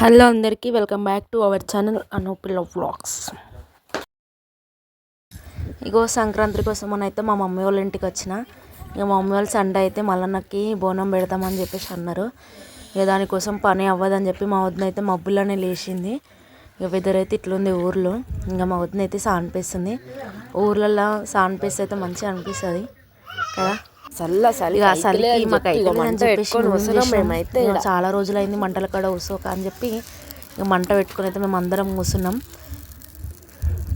Hello అందరికీ welcome back to our channel అనూపిల్ vlogs. ఇగో సంక్రాంతి కోసం మన అయితే మా మమ్మీ వాళ్ళ ఇంటికి వచ్చిన. ఇక మా మమ్మీ వాళ్ళు సండే అయితే మల్లన్నకి బోనం పెడతామని చెప్పేసి అన్నారు. ఇక దానికోసం పని అవ్వదని చెప్పి మా వదిన అయితే మబ్బులనే లేచింది. ఇక వెదర్ అయితే ఇట్లుంది ఊర్లో. ఇంకా మా వదిన అయితే సానిపిస్తుంది. ఊర్లలో సానిపిస్తే అయితే మంచిగా అనిపిస్తుంది. కదా? చల్ల చలి మాకు అయితే మేమైతే చాలా రోజులైంది మంటల కాడ ఉసోక అని చెప్పి ఇక మంట పెట్టుకొని అయితే మేము అందరం కూర్చున్నాం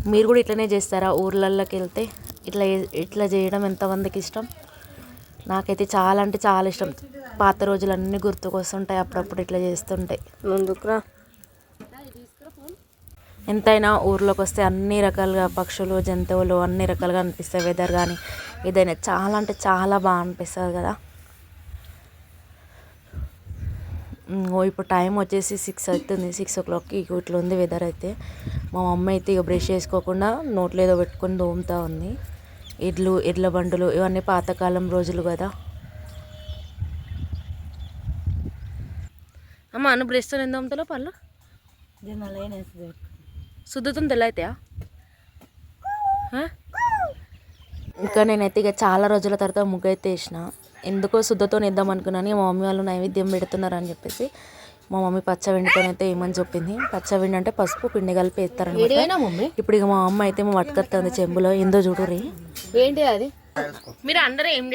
మీరు కూడా ఇట్లనే చేస్తారా? ఊర్లలోకి వెళ్తే ఇట్లా ఇట్లా చేయడం ఎంతమందికి ఇష్టం? నాకైతే చాలా అంటే చాలా ఇష్టం. పాత రోజులన్నీ గుర్తుకొస్తుంటాయి అప్పుడప్పుడు ఇట్లా చేస్తుంటాయి. ముందుకురా. ఎంతైనా ఊర్లోకి వస్తే అన్ని రకాలుగా పక్షులు జంతువులు అన్ని రకాలుగా అనిపిస్తాయి వెదర్ కానీ ఏదైనా చాలా అంటే చాలా బాగా అనిపిస్తుంది కదా. ఓ ఇప్పుడు టైం వచ్చేసి సిక్స్ అవుతుంది సిక్స్ ఓ క్లాక్కి ఇట్లా ఉంది వెదర్ అయితే. మా మమ్మీ అయితే ఇక బ్రష్ చేసుకోకుండా నోట్లో ఏదో పెట్టుకొని దోముతా ఉంది. ఎడ్లు ఎడ్ల బండులు ఇవన్నీ పాతకాలం రోజులు కదా. అమ్మ నువ్వు బ్రష్తో ఎంత దోముతాలో పళ్ళు? శుద్ధతం తెల్లయితాయా ఇంకా నేనైతే ఇక చాలా రోజుల తర్వాత ముగ్గు అయితే వేసిన ఎందుకో శుద్ధతో వేద్దాం అనుకున్నాను. మా మమ్మీ వాళ్ళు నైవేద్యం పెడుతున్నారు అని చెప్పేసి మా మమ్మీ పచ్చ వెండితో అయితే ఏమని చెప్పింది. పచ్చ వెండి అంటే పసుపు పిండి కలిపి వేస్తారనమాట మమ్మీ? ఇప్పుడు ఇక మా అమ్మ అయితే మా పట్టుకొస్తుంది చెంబులో. ఏందో చూడురి ఏంటి అది? మీరు అందరూ ఏం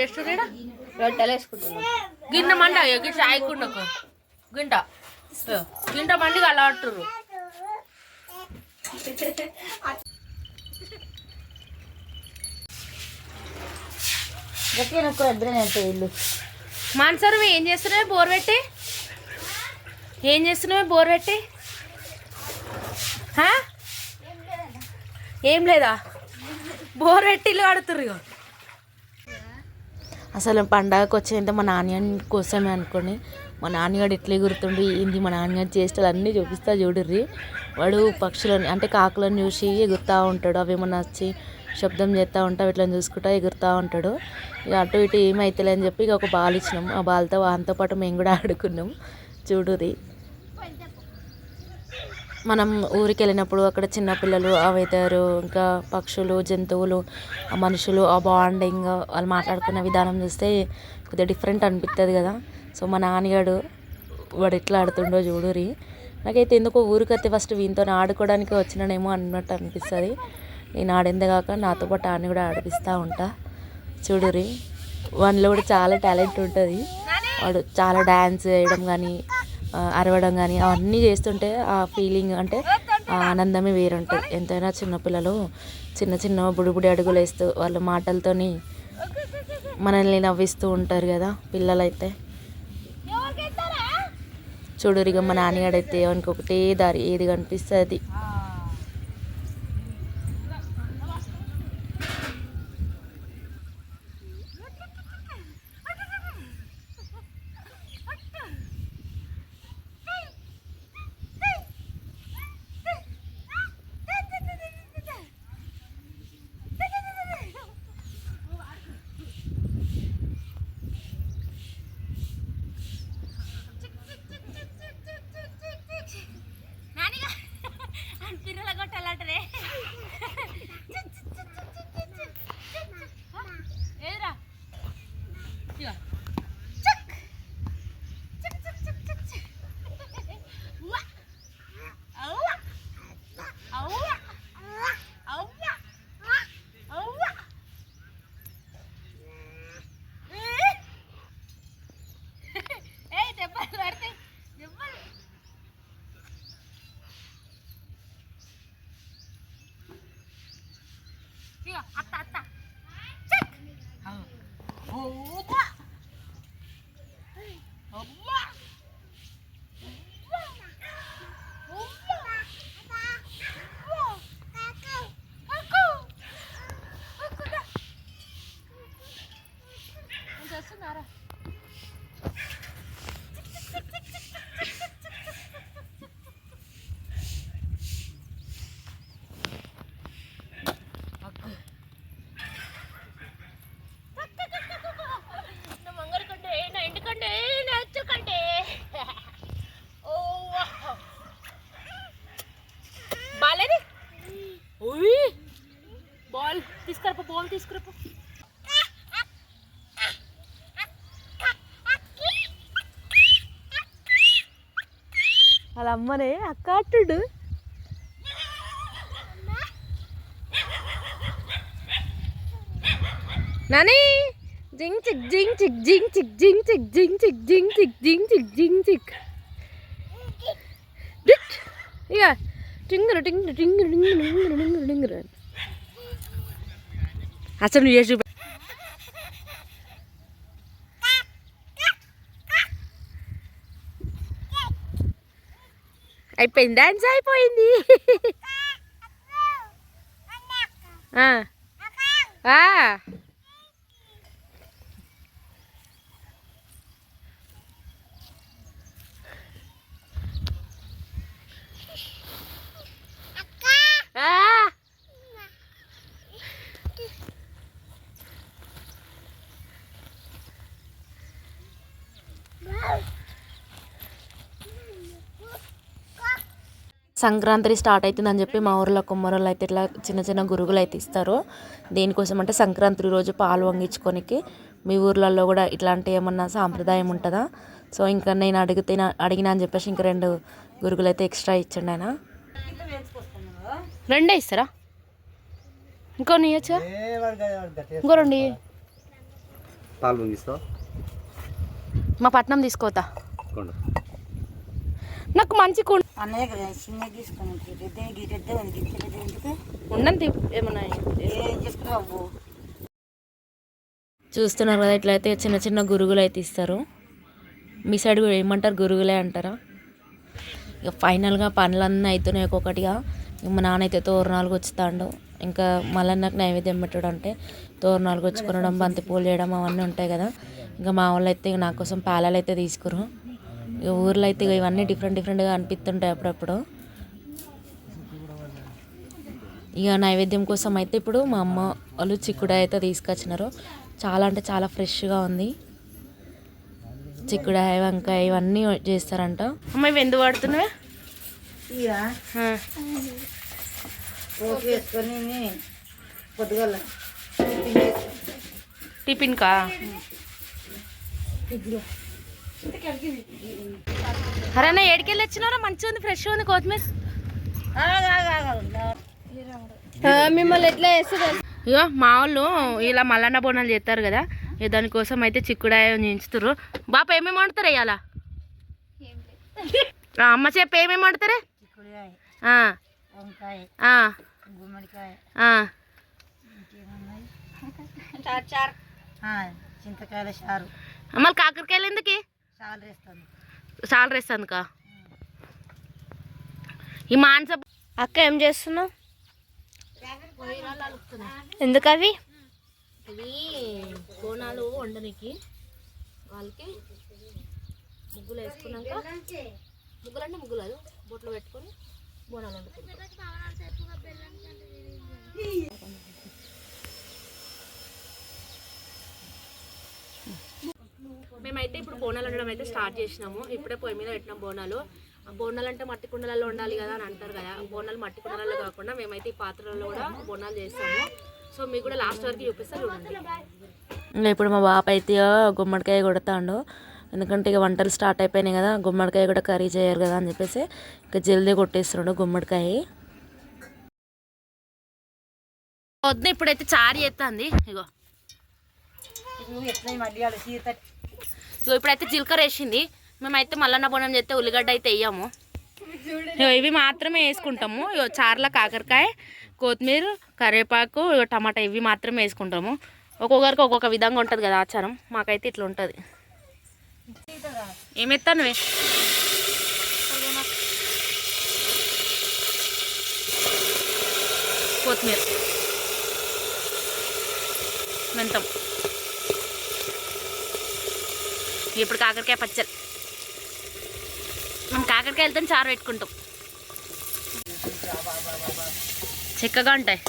రొట్టెలు వేసుకుంటున్నాం గింట మండి గిట్ట గింట అలా అంటారు ఇల్లు. మాన్సర్ ఏం చేస్తున్నావే? బోర్ పెట్టి? ఏం చేస్తున్నావే? బోర్ పెట్టి? హా? ఏం లేదా? బోర్ పెట్టి ఇల్లు కడుతుర్రు. అసలు పండగకి వచ్చేంత మా నాన్నగారి కోసమే అనుకోండి. మా నాన్నగాడు ఎట్లే గుర్తుండి ఏంది మా నాన్నగారు చేష్టలు అన్నీ చూపిస్తా చూడుర్రి. వాడు పక్షులని అంటే కాకులను చూసి ఎగురుతూ ఉంటాడు. అవి ఏమన్నా వచ్చి శబ్దం చేస్తూ ఉంటా ఇట్లా చూసుకుంటా ఎగురుతూ ఉంటాడు. ఇక అటు ఇటు ఏమైతలే అని చెప్పి ఇక ఒక బాల్ ఇచ్చినాం. ఆ బాల్తో వానితో పాటు మేము కూడా ఆడుకున్నాం. చూడుది మనం ఊరికి వెళ్ళినప్పుడు అక్కడ చిన్నపిల్లలు అవుతారు ఇంకా పక్షులు జంతువులు ఆ మనుషులు ఆ బాండింగ్ వాళ్ళు మాట్లాడుకున్న విధానం చూస్తే కొద్దిగా డిఫరెంట్ అనిపిస్తుంది కదా. సో మా నాన్నగాడు వాడు ఎట్లా ఆడుతుండో చూడురి నాకైతే ఎందుకో ఊరికి ఫస్ట్ వీనితో ఆడుకోవడానికి వచ్చినానేమో అన్నట్టు అనిపిస్తుంది. నేను ఆడిందే కాక నాతో పాటు ఆడిని కూడా ఆడిపిస్తూ ఉంటా. చూడురి వానిలో కూడా చాలా టాలెంట్ ఉంటుంది. వాడు చాలా డ్యాన్స్ వేయడం కానీ అరవడం కానీ అవన్నీ చేస్తుంటే ఆ ఫీలింగ్ అంటే ఆ ఆనందమే వేరుంటుంది ఎంతైనా చిన్నపిల్లలు చిన్న చిన్న బుడిబుడి అడుగులు వేస్తూ వాళ్ళ మాటలతోని మనల్ని నవ్విస్తూ ఉంటారు కదా పిల్లలైతే. చూడురిగా మా నాన్నగాడైతే వానికి ఒకటే దారి ఏది కనిపిస్తుంది? వాళ్ళ అమ్మనే అక్క అట్టుడు నాని జింగ్ చిక్ జింగ్ చిక్ జింగ్ చిక్ జింగ్ చిక్ జింగ్ చిక్ జింగ్ చిక్ జింగ్ చిక్ జింగ్ చిక్. డిట్ ఇక టింగరు టింగరు టింగరు టింగరు టింగరు టింగరు. అసలు నువ్వు చేసి అయిపోయింది. డాన్స్ అయిపోయింది. ఆ. సంక్రాంతి స్టార్ట్ అవుతుందని చెప్పి మా ఊర్లో కుమ్మరోళ్ళు అయితే ఇట్లా చిన్న చిన్న గురుగులు అయితే ఇస్తారు. దేనికోసం అంటే సంక్రాంతి రోజు పాలు వంగించుకోనికి మీ ఊర్లలో కూడా ఇట్లాంటి ఏమన్నా సాంప్రదాయం ఉంటుందా? సో ఇంకా నేను అడిగితే అడిగినా అని చెప్పేసి ఇంకా రెండు గురుగులు అయితే ఎక్స్ట్రా ఇచ్చండి ఆయన. రెండే ఇస్తారా? ఇంకో ఇవ్వచ్చా ఇంకో రెండు. పాలు మా పట్నం తీసుకోతా. గిద్దె ఎందుకు ఉండండి చూస్తున్నారు కదా ఇట్లయితే చిన్న చిన్న గురుగులు అయితే ఇస్తారు. మీ సైడ్ కూడా ఏమంటారు? గురుగులే అంటారా? ఇక ఫైనల్గా పనులన్నీ అవుతున్నాయి ఒక్కొక్కటిగా. ఇక మా నాన్న అయితే తోరణాలు వచ్చుతాడు ఇంకా మళ్ళీ నాకు నైవేద్యం పెట్టడం అంటే తోరణాలు వచ్చుకొనడం బంతి పూలు చేయడం అవన్నీ ఉంటాయి కదా. ఇంకా మా వాళ్ళు అయితే ఇక నా కోసం పాలాలు అయితే తీసుకురు ఊర్లో అయితే ఇక ఇవన్నీ డిఫరెంట్ డిఫరెంట్గా అనిపిస్తుంటాయి అప్పుడప్పుడు. ఇక నైవేద్యం కోసం అయితే ఇప్పుడు మా అమ్మ వాళ్ళు చిక్కుడు అయితే తీసుకొచ్చినారు. చాలా అంటే చాలా ఫ్రెష్గా ఉంది. చిక్కుడాయ వంకాయ ఇవన్నీ చేస్తారంట. అమ్మ ఇవి ఎందుకు వాడుతున్నావే? పొద్దుగల టిఫిన్ కా? అరే అన్న ఏడికెళ్ళి వచ్చినారా మంచిగా ఉంది ఫ్రెష్గా ఉంది కొత్తిమీర. మిమ్మల్ని ఎట్లా చేస్తారు? ఇగో మా వాళ్ళు ఇలా మల్లన్న బోనాలు చేస్తారు కదా ఇక దానికోసం అయితే చిక్కుడాయ ఉంచుతారు బాప ఏమేమి వండుతారు ఇవాళ అమ్మ చెప్పి ఏమేమి వండుతారే. చింతకాయల చారు. మళ్ళీ కాకరకాయలు ఎందుకు? రేస్తాను కా ఈ మాంస అక్క ఏం చేస్తున్నావు? ఎందుకు అవి ఇవి బోనాలు వండనికి. వాళ్ళకి ముగ్గులు వేసుకున్నాక ముగ్గులు అంటే ముగ్గులు అది బొట్లు పెట్టుకొని బోనాలు వండుకుంటాం. మేమైతే ఇప్పుడు బోనాలు వండడం అయితే స్టార్ట్ చేసినాము. ఇప్పుడే పొయ్యి మీద పెట్టినాం బోనాలు. బోనాలు అంటే మట్టి కుండలలో ఉండాలి కదా అని అంటారు కదా. బోనాలు మట్టి కుండలలో కాకుండా మేమైతే ఈ పాత్రలలో కూడా బోనాలు చేస్తాము. సో మీకు కూడా లాస్ట్ వరకు చూపిస్తా చూడండి. ఇంకా ఇప్పుడు మా బాప అయితే గుమ్మడికాయ కొడతాడు. ఎందుకంటే ఇక వంటలు స్టార్ట్ అయిపోయినాయి కదా గుమ్మడికాయ కూడా కర్రీ చేయరు కదా అని చెప్పేసి ఇక జల్దీ కొట్టేస్తున్నాడు గుమ్మడికాయ. వద్దు ఇప్పుడైతే చారు చేస్తుంది ఇగో. ఇగో ఇప్పుడైతే జీలకర్ర వేసింది. మేమైతే మల్లన్న బోనం చేస్తే ఉల్లిగడ్డ అయితే వేయము. ఇగో ఇవి మాత్రమే వేసుకుంటాము. ఇగో చార్ల కాకరకాయ కొత్తిమీర కరివేపాకు ఇగో టమాటా ఇవి మాత్రమే వేసుకుంటాము. ఒక్కొక్కరికి ఒక్కొక్క విధంగా ఉంటుంది కదా ఆచారం. మాకైతే ఇట్లా ఉంటుంది. ఏమెత్తాను కొత్తిమీర. మెంతం. ఇప్పుడు కాకరకాయ పచ్చడి. మనం కాకరకాయ వెళ్తే చారు పెట్టుకుంటాం. చెక్కగా ఉంటాయి.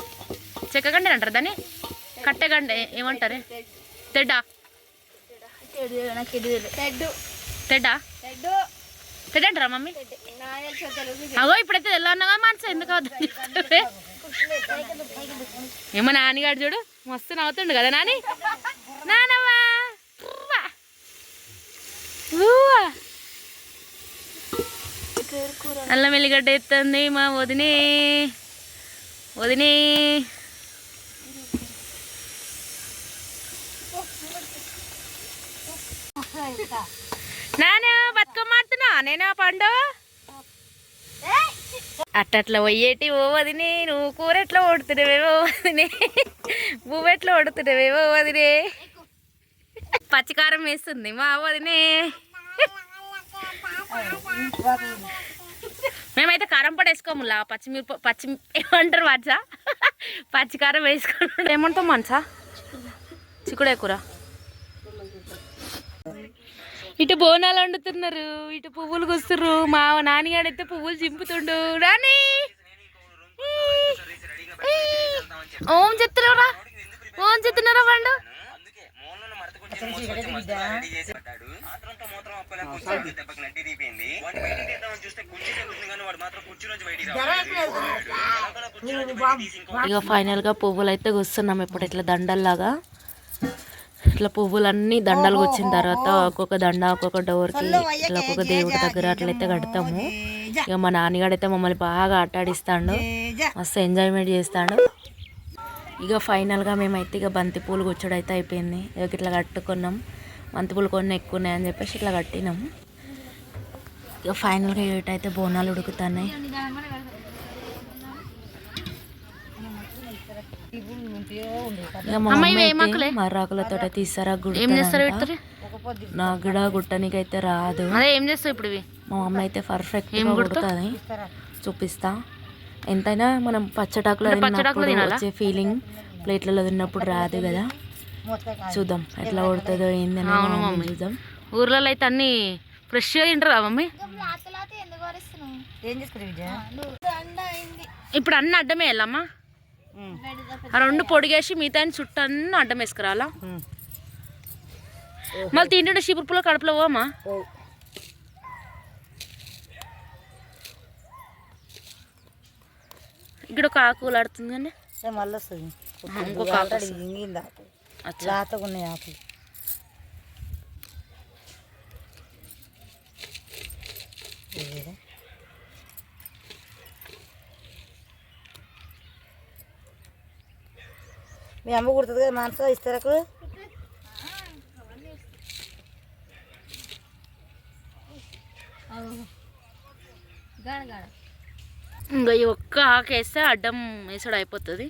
చెక్కగంట అంటారు దాన్ని? కట్టెగంట ఏమంటారు? తెడ్డా? తెడ్డా? తెడ్డ అంటారా మమ్మీ? అవో అగో ఇప్పుడైతే తెల్లన్నగా మనసు ఎందుకు అవుతుంది ఏమో నాన్నగాడు చూడు మస్తు నవ్వుతుండు కదా నాని? నాన్న అల్లం వెల్లిగడ్డ ఎత్తుంది మా వదినే. వదినే. నాను బతుకమ్మ ఆడుతున్నా? నేను పండు? అట్టట్లా పోయేటి ఓ వదినే నువ్వు కూర ఎట్లా ఓడుతున్నావేవో వదినే. పువ్వు ఎట్లా ఓడుతున్నావేవో వదినే. పచ్చికారం వేస్తుంది. మా వదినే. మేమైతే కారం పొడి వేసుకోములా పచ్చిమిరప పచ్చి ఏమంటారు మంచా పచ్చికారం వేసుకోండి ఏమంటాం మంచా చిక్కుడే కూర. ఇటు బోనాలు వండుతున్నారు. ఇటు పువ్వులు కూస్తుర్రు. మా నాన్నగాడైతే పువ్వులు చింపుతుండు. రాని ఓం చెప్తున్నారా ఓం చెప్తున్నారా పండు ఇక ఫైనల్గా పువ్వులు అయితే కూస్తున్నాం ఇప్పుడు ఇట్లా దండల్లాగా. ఇట్లా పువ్వులన్నీ దండలు వచ్చిన తర్వాత ఒక్కొక్క దండ ఒక్కొక్క డోర్కి ఇట్లా ఒక్కొక్క దేవుడి దగ్గర అట్లయితే కడతాము. ఇక మా నాన్నగాడైతే మమ్మల్ని బాగా ఆట ఆడిస్తాడు మస్తు ఎంజాయ్మెంట్ చేస్తాడు. ఇక ఫైనల్గా మేమైతే ఇక బంతి పూలు అయితే అయిపోయింది. ఇక ఇట్లా కట్టుకున్నాం. బంతి పూలు కొన్ని ఎక్కువ ఉన్నాయని చెప్పేసి ఇట్లా కట్టినాం. ఇక ఫైనల్గా ఏటైతే బోనాలు ఉడుకుతున్నాయి. అయితే మర్రాకులతో తీస్తారా గుడి నాకు కూడా గుట్టనికైతే రాదు. అదే ఏం చేస్తావు ఇప్పుడు మా మమ్మీ అయితే పర్ఫెక్ట్ కుడుతుంది చూపిస్తా. ఎంతైనా మనం పచ్చటాకులో వచ్చే ఫీలింగ్ ప్లేట్లలో తిన్నప్పుడు రాదు కదా. చూద్దాం ఎట్లా కొడుతుందో ఏందని చూద్దాం. ఊర్లలో అయితే అన్ని ఫ్రెష్గా తింటారా మమ్మీ? ఇప్పుడు అన్ని అడ్డమే వెళ్ళమ్మా ఆ రెండు పొడిగేసి మిగతా చుట్టూ అన్ని అడ్డం వేసుకురాలా? మళ్ళీ తింటుండే చీపురుపులో కడుపులో పోమా ఇక్కడ ఒక ఆకు ఆడుతుంది కానీ. మళ్ళీ వస్తుంది. ఇంకొక ఆకు. లాతగా ఉన్నాయి ఆకులు? మీ అమ్మ కుడుతుంది కదా మనసు ఇస్తారా అక్కడ ఇంకా ఈ ఒక్క ఆకు వేస్తే అడ్డం వేసాడు అయిపోతుంది.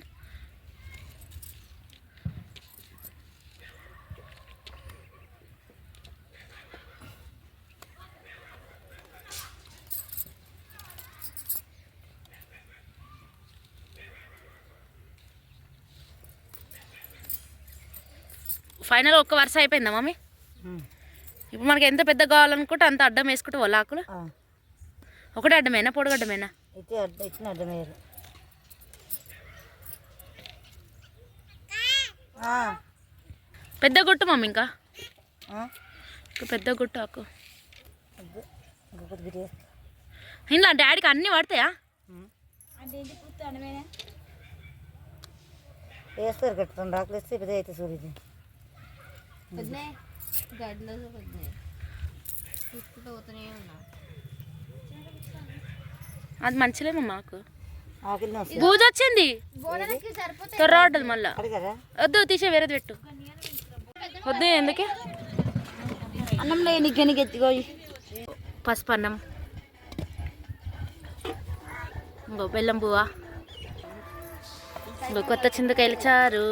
ఫైనల్ ఒక్క వరుస అయిపోయిందా మమ్మీ? ఇప్పుడు మనకి ఎంత పెద్ద కావాలనుకుంటే అంత అడ్డం వేసుకుంటే వాళ్ళ ఆకులు ఒకటే అడ్డమేనా పొడగడ్డమేనా ఇచ్చిన పెద్ద గుట్టు మమ్మీ ఇంకా? ఇంకా పెద్ద గుట్టు ఆకు. ఇంట్లో డాడీకి అన్నీ పడతాయా? వేస్తారు కట్టుతాను రాకులు వేస్తే పెద్ద అయితే అది మంచిలేమో మాకు? బూజు వచ్చింది. త్వర ఉంటుంది మళ్ళా. వద్దు తీసే వేరేది పెట్టు. వద్దు ఎందుకే? అన్నం లేని గనికి ఎత్తుకో పసుపు అన్నం. ఇంకో బెల్లం పువ్వా? ఇంకో కొత్త చింతకాయలు చారు.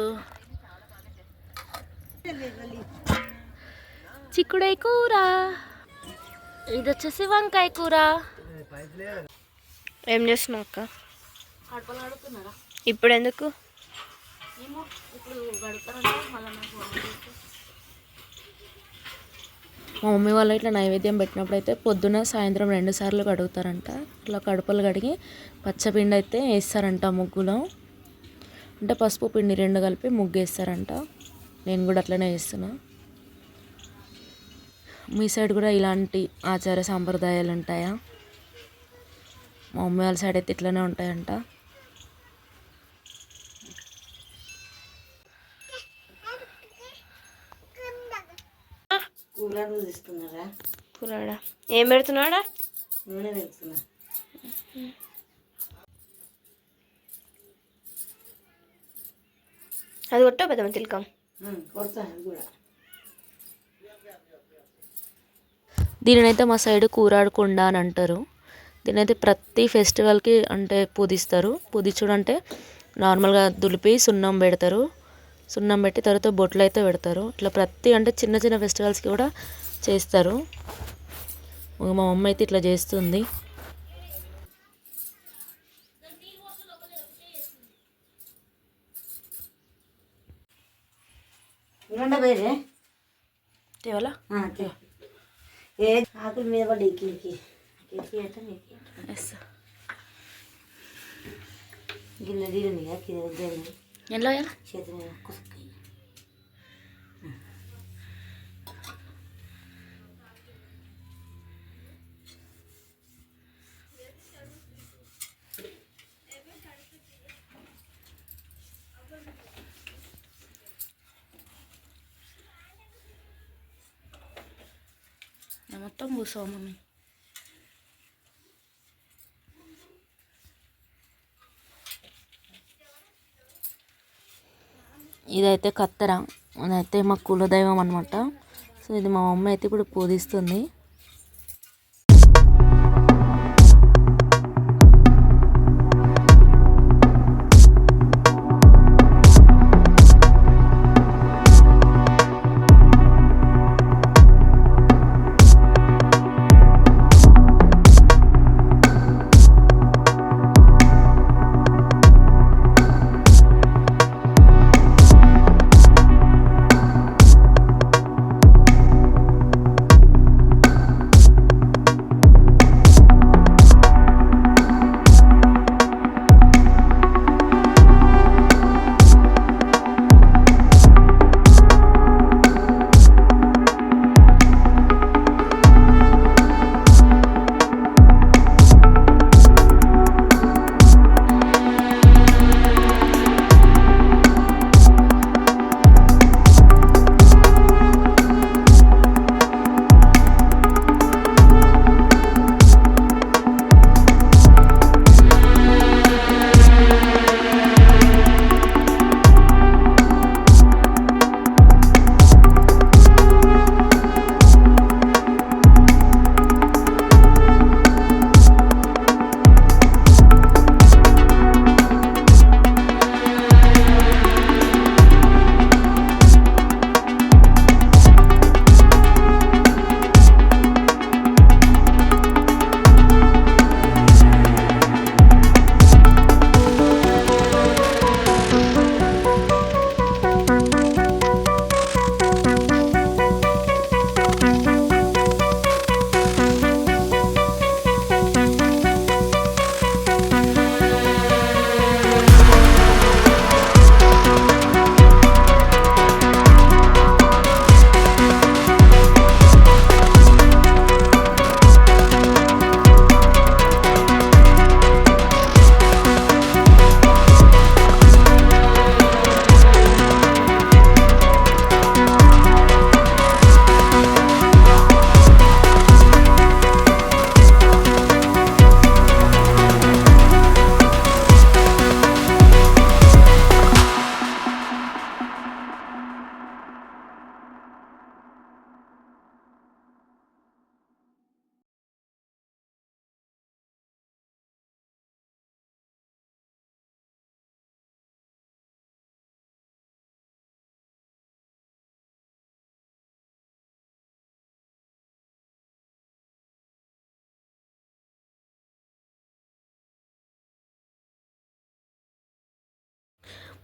చిక్కుడై కూర. ఇది వచ్చేసి వంకాయ కూర. ఏం చేస్తున్నావు అక్క? ఇప్పుడు ఎందుకు? మా మమ్మీ వాళ్ళు ఇట్లా నైవేద్యం పెట్టినప్పుడు అయితే పొద్దున సాయంత్రం రెండు సార్లు కడుగుతారంట. ఇట్లా కడుపులు కడిగి పచ్చపిండి అయితే వేస్తారంట ముగ్గులో. అంటే పసుపు పిండి రెండు కలిపి ముగ్గు వేస్తారంట నేను కూడా అట్లనే చేస్తున్నా. మీ సైడ్ కూడా ఇలాంటి ఆచార సాంప్రదాయాలు ఉంటాయా? మా మమ్మీ వాళ్ళ సైడ్ అయితే ఇట్లనే ఉంటాయంట. ఏం పెడుతున్నాడా? అది కొట్టా పెద్ద తిలకం. కూడా దీనినైతే మా సైడ్ కూరాడకుండా అని అంటారు. దీనైతే ప్రతి ఫెస్టివల్కి అంటే పూజిస్తారు. పూజించుడు అంటే నార్మల్గా దులిపి సున్నం పెడతారు. సున్నం పెట్టి తర్వాత బొట్లు అయితే పెడతారు. ఇట్లా ప్రతి అంటే చిన్న చిన్న ఫెస్టివల్స్కి కూడా చేస్తారు. మా మమ్మీ అయితే ఇట్లా చేస్తుంది. ఇవ్వండి వేరే ఇవాళ ఏ ఆకుల మీద పడి కిరికి కిరికి అంటే నీకు ఎస్ గిన్నె తీరుంది కదా కింద ఎలా చేతి మీద కుసుకాయి మొత్తం కూసావు మమ్మీ ఇదైతే కత్తెర. అదైతే మా కులదైవం అనమాట సో ఇది మా మమ్మీ అయితే ఇప్పుడు పూజిస్తుంది.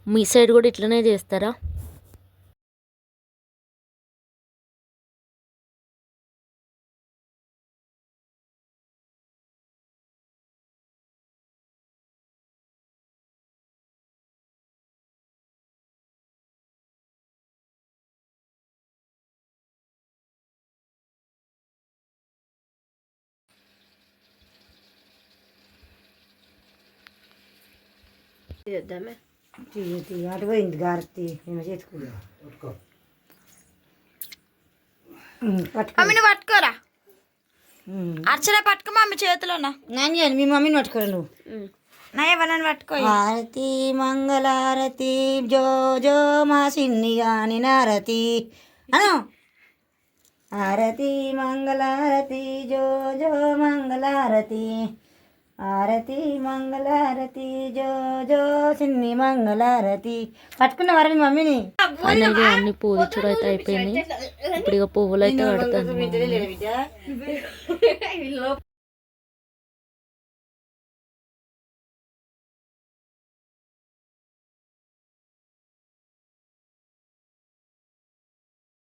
మీ సైడ్ కూడా ఇట్లనే చేస్తారా? చేద్దామే. తీయ తీయ అటు పోయింది గారతి నేను చేతుకున్నా పట్టుకో. మమ్మీ నువ్వు పట్టుకోరా అర్చన పట్టుకో మమ్మీ చేతిలోన. నాని అని మీ మమ్మీని పట్టుకోరా నువ్వు. నా ఎవరైనా పట్టుకో హారతి మంగళారతి జో జో మా సిన్ని గాని నారతి. అను. హారతి మంగళారతి జో జో మంగళారతి హారతి మంగళారతి జో జో సిన్ని మంగళారతి. పట్టుకున్న వారని మమ్మీని? ఫైనల్గా అన్ని పూజించడం అయితే అయిపోయింది. ఇప్పుడు ఇక పువ్వులు అయితే